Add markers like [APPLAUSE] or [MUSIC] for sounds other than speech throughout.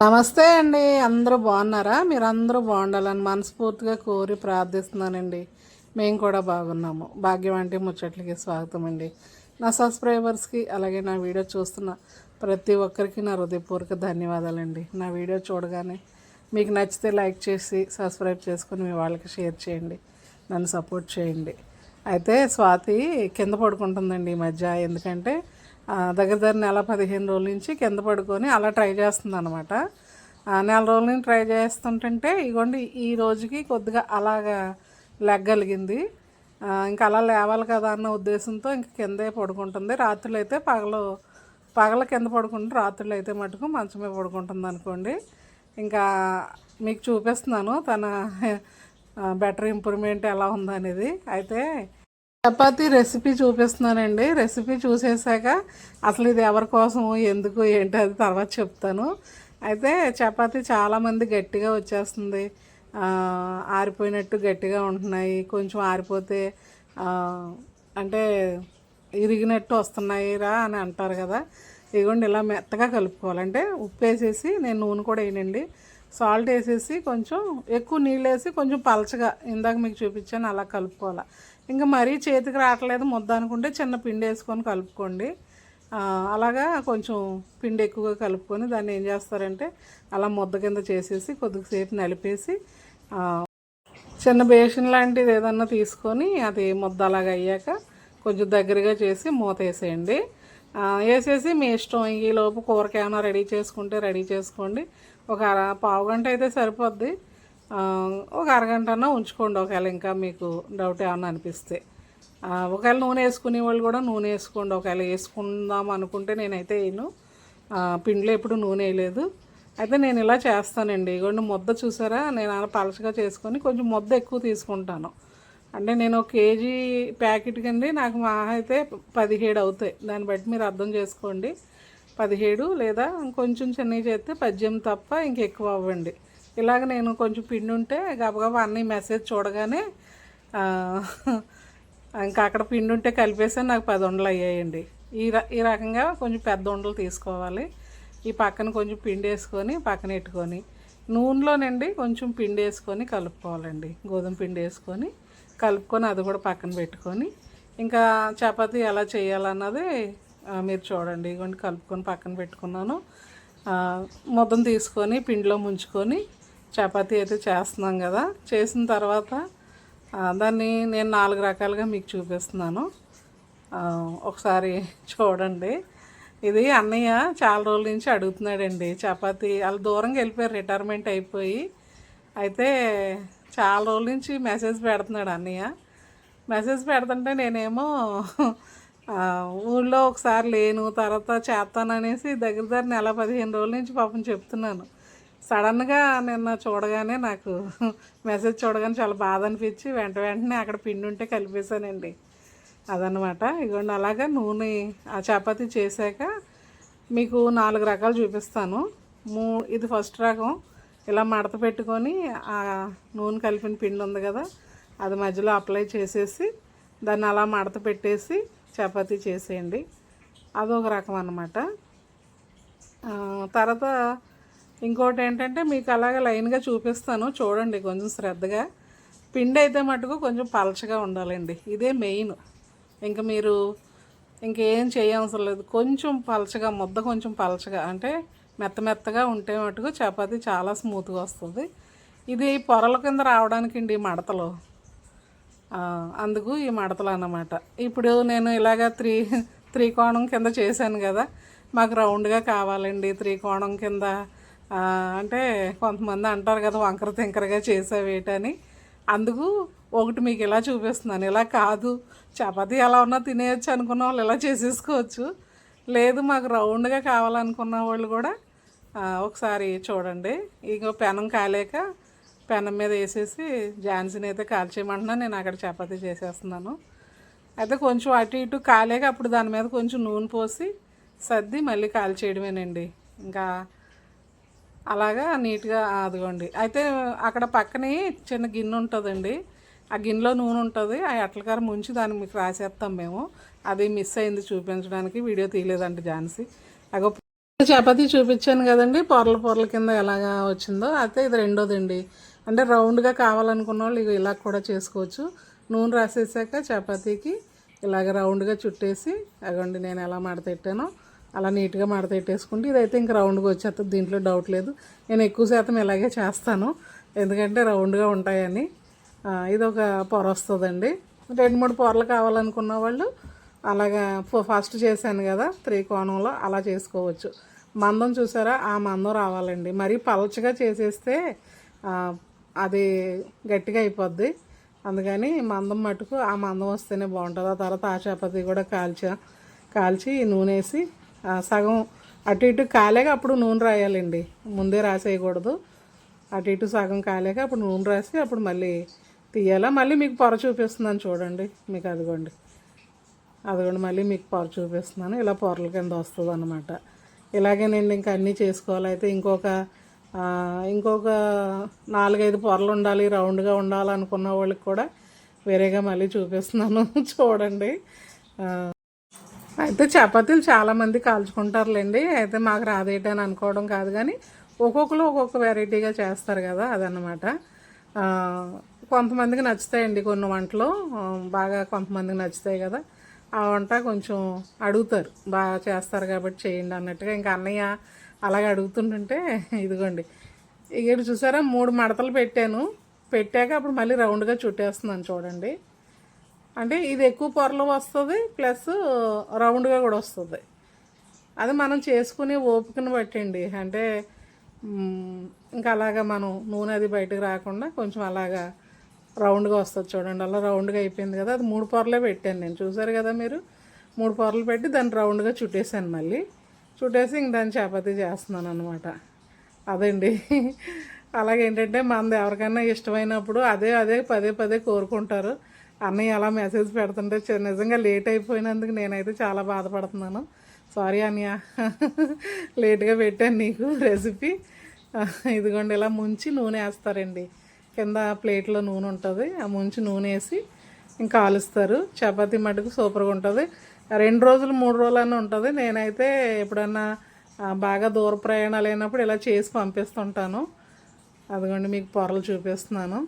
నమస్తే అండి అందరూ బాగున్నారా? మీరు అందరూ బాగుండాలని మనస్ఫూర్తిగా కోరి ప్రార్థిస్తున్నానండి. మేము కూడా బాగున్నాము. భాగ్యం అంటే ముచ్చట్లకి స్వాగతం అండి. నా సబ్స్క్రైబర్స్కి అలాగే నా వీడియో చూస్తున్న ప్రతి ఒక్కరికి నా హృదయపూర్వక ధన్యవాదాలండి. నా వీడియో చూడగానే మీకు నచ్చితే లైక్ చేసి సబ్స్క్రైబ్ చేసుకుని మీ వాళ్ళకి షేర్ చేయండి. నన్ను సపోర్ట్ చేయండి. అయితే స్వాతి కింద పడుకుంటుందండి ఈ మధ్య. ఎందుకంటే దగ్గర దగ్గర నెల పదిహేను రోజుల నుంచి కింద పడుకొని అలా ట్రై చేస్తుంది అనమాట నెల రోజుల నుంచి ట్రై చేస్తుంటుంటే ఇగోండి ఈ రోజుకి కొద్దిగా అలాగా లెగ్గలిగింది. ఇంకా అలా లేవాలి కదా అన్న ఉద్దేశంతో ఇంక కిందే పడుకుంటుంది. రాత్రులు అయితే పగలు పగల కింద పడుకుంటుంది. రాత్రులు అయితే మటుకు మంచమే పడుకుంటుంది అనుకోండి. ఇంకా మీకు చూపిస్తున్నాను తన బెటర్ ఇంప్రూవ్మెంట్ ఎలా ఉందనేది. అయితే చపాతీ రెసిపీ చూపిస్తున్నానండి. రెసిపీ చూసేసాక అసలు ఇది ఎవరి కోసం ఎందుకు ఏంటి అది తర్వాత చెప్తాను. అయితే చపాతీ చాలామంది గట్టిగా వచ్చేస్తుంది. ఆరిపోయినట్టు గట్టిగా ఉంటున్నాయి. కొంచెం ఆరిపోతే అంటే ఇరిగినట్టు వస్తున్నాయి రా అని అంటారు కదా. ఇదిగోండి ఇలా మెత్తగా కలుపుకోవాలంటే ఉప్పు వేసేసి నేను నూనె కూడా వేయనండి. సాల్ట్ వేసేసి కొంచెం ఎక్కువ నీళ్ళు వేసి కొంచెం పలచగా ఇందాక మీకు చూపించాను అలా కలుపుకోవాలి. ఇంకా మరీ చేతికి రావట్లేదు. ముద్ద అనుకుంటే చిన్న పిండి వేసుకొని కలుపుకోండి. అలాగా కొంచెం పిండి ఎక్కువగా కలుపుకొని దాన్ని ఏం చేస్తారంటే అలా ముద్ద కింద చేసేసి కొద్దిసేపు నలిపేసి చిన్న బేషన్ లాంటిది ఏదన్నా తీసుకొని అది ముద్ద అలాగా అయ్యాక కొంచెం దగ్గరగా చేసి మూత వేసేయండి. వేసేసి మీ ఇష్టం ఈ లోపు రెడీ చేసుకుంటే రెడీ చేసుకోండి. ఒక పావు గంట అయితే సరిపోద్ది. ఒక అరగంట ఉంచుకోండి ఒకవేళ ఇంకా మీకు డౌట్ ఏమన్నా అనిపిస్తే. ఒకవేళ నూనె వేసుకునే వాళ్ళు కూడా నూనె వేసుకోండి. ఒకవేళ వేసుకుందాం అనుకుంటే నేనైతే వేయను. పిండిలో ఎప్పుడు నూనె వేయలేదు. అయితే నేను ఇలా చేస్తానండి. ఇగోండి ముద్ద చూసారా? నేను అలా పలచగా చేసుకొని కొంచెం ముద్ద ఎక్కువ తీసుకుంటాను. అంటే నేను ఒక కేజీ ప్యాకెట్ కింద నాకు మా అయితే పదిహేడు అవుతాయి. దాన్ని బట్టి మీరు అర్థం చేసుకోండి. పదిహేడు లేదా కొంచెం చిన్నవి చేస్తే పద్దెనిమిది తప్ప ఇంకెక్కువ అవ్వండి. ఇలాగ నేను కొంచెం పిండి ఉంటే గబగబా అన్ని మెసేజ్ చూడగానే ఇంకా అక్కడ పిండి ఉంటే కలిపేసి నాకు పది ఉండలు అయ్యాయండి. ఈ ఈ రకంగా కొంచెం పెద్ద ఉండలు తీసుకోవాలి. ఈ పక్కన కొంచెం పిండి వేసుకొని పక్కన పెట్టుకొని నూనెలోనండి కొంచెం పిండి వేసుకొని కలుపుకోవాలండి. గోధుమ పిండి వేసుకొని కలుపుకొని అది కూడా పక్కన పెట్టుకొని ఇంకా చపాతి ఎలా చేయాలన్నది మీరు చూడండి. ఇగోండి కలుపుకొని పక్కన పెట్టుకున్నాను. మొత్తం తీసుకొని పిండిలో ముంచుకొని చపాతీ అయితే చేస్తున్నాం కదా. చేసిన తర్వాత దాన్ని నేను నాలుగు రకాలుగా మీకు చూపిస్తున్నాను. ఒకసారి చూడండి. ఇది అన్నయ్య చాలా రోజుల నుంచి అడుగుతున్నాడండి చపాతీ. వాళ్ళు దూరంగా వెళ్ళిపోయారు రిటైర్మెంట్ అయిపోయి. అయితే చాలా రోజుల నుంచి మెసేజ్ పెడుతున్నాడు అన్నయ్య. మెసేజ్ పెడుతుంటే నేనేమో ఊళ్ళో ఒకసారి లేను తర్వాత చేస్తాననేసి దగ్గర దగ్గర నెల పదిహేను రోజుల నుంచి పాపం చెప్తున్నాను. సడన్గా నిన్న చూడగానే నాకు మెసేజ్ చూడగానే చాలా బాధ అనిపించి వెంట వెంటనే అక్కడ పిండి ఉంటే కలిపేశానండి. అదనమాట ఇదిగోండి అలాగా నూనె ఆ చపాతి చేశాక మీకు నాలుగు రకాలు చూపిస్తాను. మూ ఇది ఫస్ట్ రకం. ఇలా మడత పెట్టుకొని ఆ నూనె కలిపిన పిండి ఉంది కదా అది మధ్యలో అప్లై చేసేసి దాన్ని అలా మడత పెట్టేసి చపాతి చేసేయండి. అదొక రకం అన్నమాట. తర్వాత ఇంకోటి ఏంటంటే మీకు అలాగే లైన్గా చూపిస్తాను. చూడండి కొంచెం శ్రద్ధగా. పిండి అయితే మటుకు కొంచెం పలచగా ఉండాలండి. ఇదే మెయిన్. ఇంకా మీరు ఇంకేం చేయవసరం లేదు. కొంచెం పలచగా ముద్ద కొంచెం పలచగా అంటే మెత్త మెత్తగా ఉంటే మటుకు చపాతి చాలా స్మూత్గా వస్తుంది. ఇది పొరల కింద రావడానికి అండి ఈ మడతలు. అందుకు ఈ మడతలు అన్నమాట. ఇప్పుడు నేను ఇలాగ త్రీ త్రికోణం కింద చేశాను కదా. మాకు రౌండ్గా కావాలండి త్రికోణం కింద. అంటే కొంతమంది అంటారు కదా వంకర తింకరగా చేసావేటని. అందుకు ఒకటి మీకు ఇలా చూపిస్తున్నాను. ఇలా కాదు. చపాతీ ఎలా ఉన్నా తినేయచ్చు అనుకున్న వాళ్ళు ఇలా చేసేసుకోవచ్చు. లేదు మాకు రౌండ్గా కావాలనుకున్న వాళ్ళు కూడా ఒకసారి చూడండి. ఇంకో పెనం కాలేక పెనం మీద వేసేసి ఝాన్సీని అయితే కాల్చేయమంటున్నాను నేను అక్కడ చపాతీ చేసేస్తున్నాను. అయితే కొంచెం అటు ఇటు కాలేక అప్పుడు దాని మీద కొంచెం నూనె పోసి సర్ది మళ్ళీ కాల్చేయడమేనండి ఇంకా అలాగా నీట్గా అదిగోండి. అయితే అక్కడ పక్కనే చిన్న గిన్నె ఉంటుందండి. ఆ గిన్నెలో నూనె ఉంటుంది. ఆ అట్లకారం ముంచి దాన్ని మీకు రాసేస్తాం మేము. అది మిస్ అయింది చూపించడానికి. వీడియో తీయలేదండి ఝాన్సీ. అగో చపాతీ చూపించాను కదండి. పొరల పొరల కింద ఎలాగా వచ్చిందో. అయితే ఇది రెండోదండి. అంటే రౌండ్గా కావాలనుకున్న వాళ్ళు ఇలా కూడా చేసుకోవచ్చు. నూనె రాసేసాక చపాతీకి ఇలాగ రౌండ్గా చుట్టేసి అగోండి నేను ఎలా మడతెట్టానో అలా నీట్గా మడతెట్టేసుకుంటే ఇదైతే ఇంక రౌండ్గా వచ్చేస్తుంది దీంట్లో డౌట్ లేదు. నేను ఎక్కువ శాతం ఇలాగే చేస్తాను. ఎందుకంటే రౌండ్గా ఉంటాయని. ఇది ఒక పొర వస్తుందండి. రెండు మూడు పొరలు కావాలనుకున్న వాళ్ళు అలాగా ఫ- ఫస్ట్ చేశాను కదా త్రికోణంలో అలా చేసుకోవచ్చు. మందం చూసారా? ఆ మందం రావాలండి. మరీ పలచగా చేసేస్తే అది గట్టిగా అయిపోద్ది. అందుకని మందం మటుకు ఆ మందం వస్తేనే బాగుంటుంది. ఆ తర్వాత ఆ చపాతీ కూడా కాల్చా కాల్చి నూనె వేసి సగం అటు ఇటు కాలేక అప్పుడు నూనె రాయాలండి. ముందే రాసేయకూడదు. అటు ఇటు సగం కాలేక అప్పుడు నూనె రాసి అప్పుడు మళ్ళీ తీయాలా? మళ్ళీ మీకు పొర చూపిస్తున్నాను చూడండి. మీకు అదిగోండి. అదిగోండి మళ్ళీ మీకు పొర చూపిస్తున్నాను. ఇలా పొరల కింద వస్తుంది అనమాట ఇలాగే నేను ఇంకా అన్నీ చేసుకోవాలి. అయితే ఇంకొక ఇంకొక నాలుగైదు పొరలు ఉండాలి. రౌండ్గా ఉండాలనుకున్న వాళ్ళకి కూడా వేరేగా మళ్ళీ చూపిస్తున్నాను. [LAUGHS] చూడండి. అయితే చపాతీలు చాలామంది కాల్చుకుంటారులేండి. అయితే మాకు రాదేటని అనుకోవడం కాదు కానీ ఒక్కొక్కరు ఒక్కొక్క వెరైటీగా చేస్తారు కదా అదనమాట కొంతమందికి నచ్చుతాయండి కొన్ని వంటలు. బాగా కొంతమందికి నచ్చుతాయి కదా. ఆ వంట కొంచెం అడుగుతారు. బాగా చేస్తారు కాబట్టి చేయండి అన్నట్టుగా. ఇంకా అన్నయ్య అలాగే అడుగుతుంటుంటే ఇదిగోండి. ఇక్కడ చూసారా? మూడు మడతలు పెట్టాను. పెట్టాక అప్పుడు మళ్ళీ రౌండ్గా చుట్టేస్తున్నాను చూడండి. అంటే ఇది ఎక్కువ పొరలు వస్తుంది ప్లస్ రౌండ్గా కూడా వస్తుంది. అది మనం చేసుకునే ఓపికను బట్టండి. అంటే ఇంకా అలాగా మనం నూనె అది బయటకు రాకుండా కొంచెం అలాగా రౌండ్గా వస్తుంది చూడండి. అలా రౌండ్గా అయిపోయింది కదా అది మూడు పొరలే పెట్టాను నేను. చూసారు కదా మీరు? మూడు పొరలు పెట్టి దాన్ని రౌండ్గా చుట్టేసాను మళ్ళీ. చుట్టేసి ఇంక దాన్ని చపాతీ చేస్తున్నాను అనమాట అదండి. [LAUGHS] అలాగేంటంటే మనది ఎవరికైనా ఇష్టమైనప్పుడు అదే అదే పదే పదే కోరుకుంటారు. అన్నయ్య అలా మెసేజ్ పెడుతుంటే నిజంగా లేట్ అయిపోయినందుకు నేనైతే చాలా బాధపడుతున్నాను. సారీ అన్నయ్య. [LAUGHS] లేట్గా పెట్టాను నీకు రెసిపీ [LAUGHS] ఇదిగోండి ఇలా ముంచి నూనె వేస్తారండి. కింద ప్లేట్లో నూనె ఉంటుంది. ఆ ముంచి నూనె వేసి ఇంకా కాలుస్తారు చపాతి మటుకు సూపర్గా ఉంటుంది. రెండు రోజులు మూడు రోజులు ఉంటుంది. నేనైతే ఎప్పుడన్నా బాగా దూర ప్రయాణాలు అయినప్పుడు ఇలా చేసి పంపిస్తుంటాను. అదిగోండి మీకు పొరలు చూపిస్తున్నాను.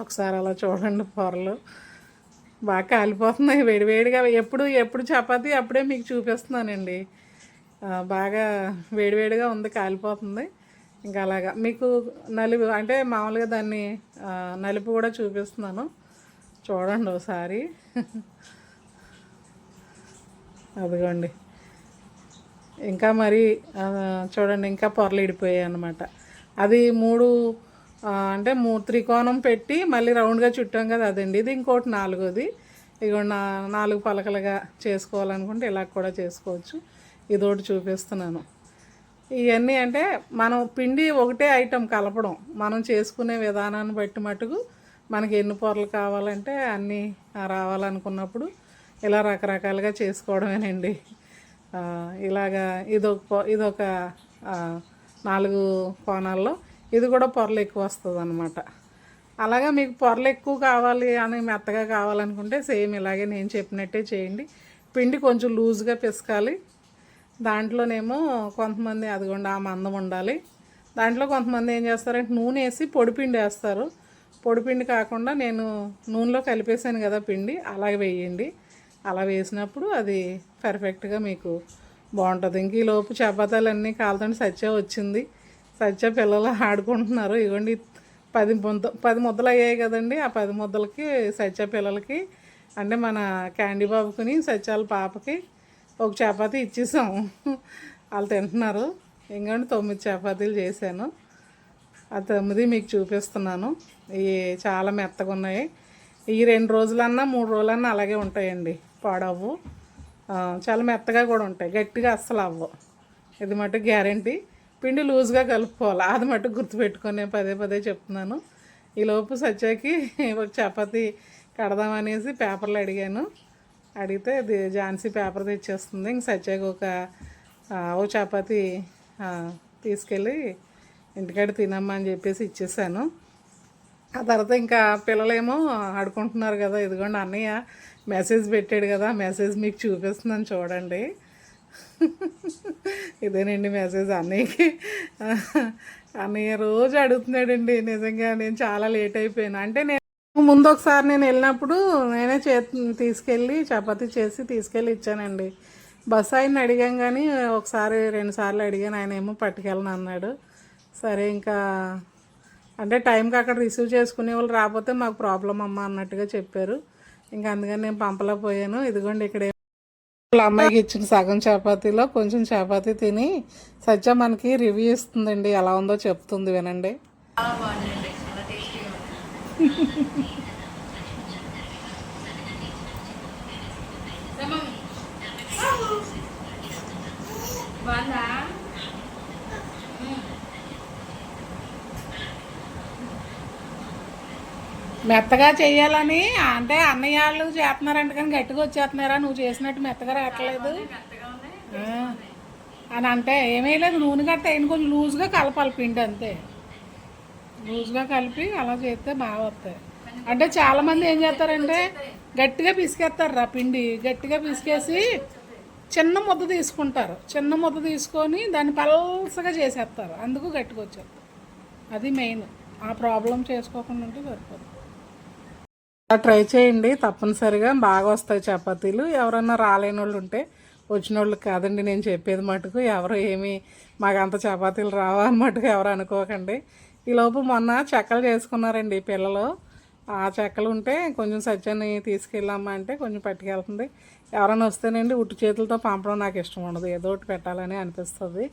ఒకసారి అలా చూడండి పొరలు. బాగా కాలిపోతున్నాయి వేడివేడిగా ఎప్పుడు ఎప్పుడు చపాతి అప్పుడే మీకు చూపిస్తున్నానండి. బాగా వేడివేడిగా ఉంది కాలిపోతుంది. ఇంకా అలాగా. మీకు నలుపు అంటే మామూలుగా దాన్ని నలుపు కూడా చూపిస్తున్నాను. చూడండి ఒకసారి. అదిగోండి. ఇంకా మరి చూడండి ఇంకా పొరలు ఇడిపోయాయి అనమాట అది మూడు అంటే మూ త్రికోణం పెట్టి మళ్ళీ రౌండ్గా చుట్టాం కదా అదండి. ఇది ఇంకోటి నాలుగోది. ఇగో నా నాలుగు పలకలుగా చేసుకోవాలనుకుంటే ఇలా కూడా చేసుకోవచ్చు. ఇదోటి చూపిస్తున్నాను. ఇవన్నీ అంటే మనం పిండి ఒకటే ఐటెం కలపడం. మనం చేసుకునే విధానాన్ని బట్టి మటుకు మనకి ఎన్ని పొరలు కావాలంటే అన్నీ రావాలనుకున్నప్పుడు ఇలా రకరకాలుగా చేసుకోవడమేనండి. ఇలాగా ఇదొక ఇదొక నాలుగు కోణాల్లో ఇది కూడా పొరలు ఎక్కువ వస్తుంది అనమాట అలాగా మీకు పొరలు ఎక్కువ కావాలి అని మెత్తగా కావాలనుకుంటే సేమ్ ఇలాగే నేను చెప్పినట్టే చేయండి. పిండి కొంచెం లూజ్గా పిసకాలి. దాంట్లోనేమో కొంతమంది అదిగోండి ఆ మందం ఉండాలి. దాంట్లో కొంతమంది ఏం చేస్తారంటే నూనె వేసి పొడిపిండి వేస్తారు. పొడిపిండి కాకుండా నేను నూనెలో కలిపేసాను కదా పిండి అలాగే వేయండి. అలా వేసినప్పుడు అది పర్ఫెక్ట్గా మీకు బాగుంటుంది. ఇంక ఈ లోపు చపాతీలన్నీ కాలుతుంటే సత్య వచ్చింది. సత్య పిల్లలు ఆడుకుంటున్నారు. ఇవ్వండి పది ముద్ద పది ముద్దలు అయ్యాయి కదండి. ఆ పది ముద్దలకి సత్య పిల్లలకి అంటే మన క్యాండీ బాబుకుని సత్యాల పాపకి ఒక చపాతి ఇచ్చేసాం. వాళ్ళు తింటున్నారు. ఇంకంటే తొమ్మిది చపాతీలు చేశాను. ఆ తొమ్మిది మీకు చూపిస్తున్నాను. ఇవి చాలా మెత్తగా ఉన్నాయి. ఈ రెండు రోజులన్నా మూడు రోజులన్నా అలాగే ఉంటాయండి పాడవు చాలా మెత్తగా కూడా ఉంటాయి. గట్టిగా అస్సలు అవ్వవు. ఇది మటు గ్యారంటీ. పిండి లూజ్గా కలుపుకోవాలి. అది మటుకు గుర్తుపెట్టుకొని పదే పదే చెప్తున్నాను. ఈలోపు సత్యాకి ఒక చపాతి కడదామనేసి పేపర్లు అడిగాను. అడిగితే ఇది ఝాన్సీ పేపర్ తెచ్చేస్తుంది. ఇంక సత్యాకి ఒక ఓ చపాతి తీసుకెళ్ళి ఇంటికాడ తినమ్మా అని చెప్పేసి ఇచ్చేసాను. ఆ తర్వాత ఇంకా పిల్లలేమో ఆడుకుంటున్నారు కదా ఇదిగోండి అన్నయ్య మెసేజ్ పెట్టాడు కదా మెసేజ్ మీకు చూపిస్తున్నాను చూడండి. ఇదేనండి మెసేజ్ అన్నయ్యకి. అన్నయ్య రోజు అడుగుతున్నాడండి నిజంగా నేను చాలా లేట్ అయిపోయాను. అంటే నేను ముందు ఒకసారి నేను వెళ్ళినప్పుడు నేనే చే తీసుకెళ్ళి చపాతీ చేసి తీసుకెళ్ళి ఇచ్చానండి. బస్ ఆయన అడిగాం కానీ ఒకసారి రెండు సార్లు అడిగాను ఆయన ఏమో పట్టుకెళ్ళను అన్నాడు. సరే ఇంకా అంటే టైంకి అక్కడ రిసీవ్ చేసుకునే వాళ్ళు రాకపోతే మాకు ప్రాబ్లం అమ్మ అన్నట్టుగా చెప్పారు. ఇంకా అందుకని నేను పంపలేకపోయాను. ఇదిగోండి ఇక్కడ వాళ్ళ అమ్మాయికి ఇచ్చిన సగం చపాతీలో కొంచెం చపాతీ తిని సత్య మనకి రివ్యూ ఇస్తుందండి. ఎలా ఉందో చెప్తుంది వినండి. బాగుందా? మెత్తగా చేయాలని అంటే అన్నయ్య వాళ్ళు చేస్తున్నారంట కానీ గట్టిగా వచ్చేస్తున్నారా? నువ్వు చేసినట్టు మెత్తగా రావట్లేదు. అని అంటే ఏమీ లేదు నూనె గట్ట అయిన కొంచెం లూజ్గా కలపాలి పిండి అంతే. లూజ్గా కలిపి అలా చేస్తే బాగా వస్తాయి. అంటే చాలామంది ఏం చేస్తారంటే గట్టిగా పిసికేస్తారు రా పిండి. గట్టిగా పిసికేసి చిన్న ముద్ద తీసుకుంటారు. చిన్న ముద్ద తీసుకొని దాన్ని పలసగా చేసేస్తారు. అందుకు గట్టిగా వచ్చేస్తారు. అది మెయిన్. ఆ ప్రాబ్లం చేసుకోకుండా ఉంటే సరిపోతుంది ట్రై చేయండి. తప్పనిసరిగా బాగా వస్తాయి చపాతీలు. ఎవరన్నా రాలేని వాళ్ళు ఉంటే వచ్చిన వాళ్ళు కాదండి నేను చెప్పేది మటుకు. ఎవరు ఏమి మాకు అంత చపాతీలు రావా అని మటుకు ఎవరు అనుకోకండి. ఈలోపు మొన్న చెక్కలు చేసుకున్నారండి పిల్లలు. ఆ చెక్కలు ఉంటే కొంచెం సజ్జని తీసుకెళ్ళామా అంటే కొంచెం పట్టుకెళ్తుంది. ఎవరైనా వస్తేనండి ఉట్టు చేతులతో పంపడం నాకు ఇష్టం ఉండదు. ఏదో ఒకటి పెట్టాలని అనిపిస్తుంది.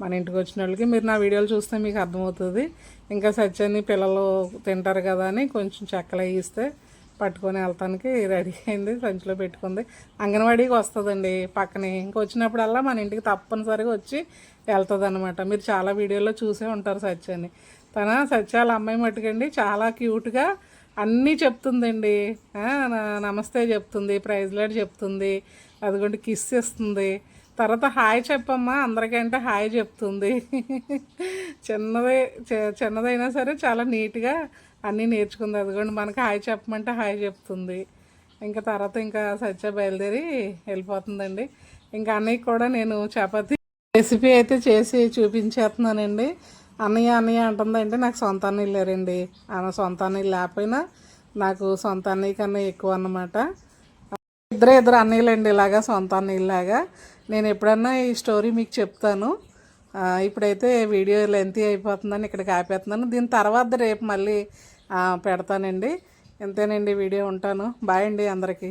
మన ఇంటికి వచ్చిన వాళ్ళకి మీరు నా వీడియోలు చూస్తే మీకు అర్థమవుతుంది. ఇంకా సత్యాన్ని పిల్లలు తింటారు కదా అని కొంచెం చెక్కలు వేయిస్తే పట్టుకొని వెళ్తానికి రెడీ అయింది. సంచిలో పెట్టుకుంది. అంగన్వాడీకి వస్తుందండి పక్కనే. ఇంక వచ్చినప్పుడల్లా మన ఇంటికి తప్పనిసరిగా వచ్చి వెళ్తుంది అనమాట మీరు చాలా వీడియోలో చూసే ఉంటారు సత్యాన్ని. తన సత్యాల అమ్మాయి మట్టుకండి చాలా క్యూట్గా అన్నీ చెప్తుందండి. నమస్తే చెప్తుంది ప్రైజ్ లాడ్ చెప్తుంది అదిగోండి కిస్ ఇస్తుంది తర్వాత హాయ్ చెప్పమ్మా అందరికంటే హాయ్ చెప్తుంది. [LAUGHS] చిన్నదే చిన్నదైనా సరే చాలా నీట్గా అన్నీ నేర్చుకుంది. అదిగోండి మనకి హాయ్ చెప్పమంటే హాయ్ చెప్తుంది. ఇంకా తర్వాత ఇంకా సత్య బయలుదేరి వెళ్ళిపోతుందండి. ఇంకా అన్నయ్య కూడా నేను చపాతి రెసిపీ అయితే చేసి చూపించేస్తున్నానండి. అన్నయ్య అన్నయ్య అంటుందంటే నాకు సొంత అన్నయ్య లేరండి ఆమె సొంత అన్నయ్య లేకపోయినా నాకు సొంత అన్నయ్య కన్నా ఎక్కువ అన్నమాట. ఇద్దరు ఇద్దరు అన్నయ్యలండి ఇలాగా సొంత అన్నయ్యలాగా నేను ఎప్పుడన్నా ఈ స్టోరీ మీకు చెప్తాను. ఇప్పుడైతే వీడియో లెంతీ అయిపోతుందని ఇక్కడికి ఆపేస్తున్నాను. దీని తర్వాత రేపు మళ్ళీ పెడతానండి. ఇంతేనండి వీడియో ఉంటాను. బాయ్ అండి అందరికీ.